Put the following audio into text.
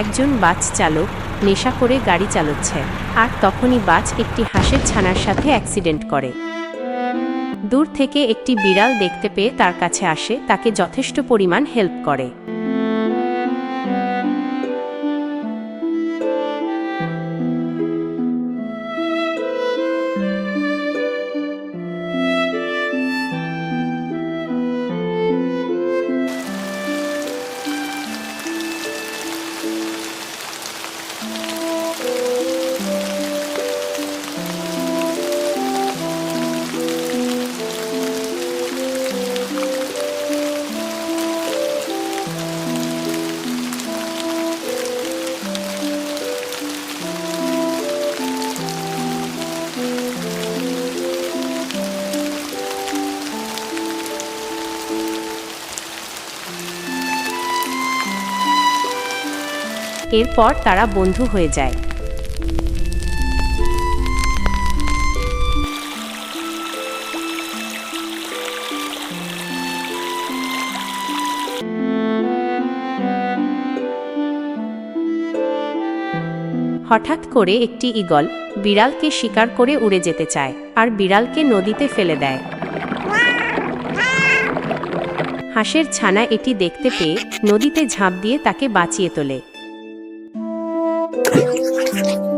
একজন বাস চালক নেশা করে গাড়ি চালাচ্ছে, আর তখনই বাস একটি হাঁসের ছানার সাথে অ্যাক্সিডেন্ট করে। দূর থেকে একটি বিড়াল দেখতে পেয়ে তার কাছে আসে, তাকে যথেষ্ট পরিমাণ হেল্প করে। এরপর তারা বন্ধু হয়ে যায়। হঠাৎ করে একটি ঈগল বিড়ালকে শিকার করে উড়ে যেতে চায় আর বিড়ালকে নদীতে ফেলে দেয়। হাঁসের ছানা এটি দেখতে পেয়ে নদীতে ঝাঁপ দিয়ে তাকে বাঁচিয়ে তোলে। うん。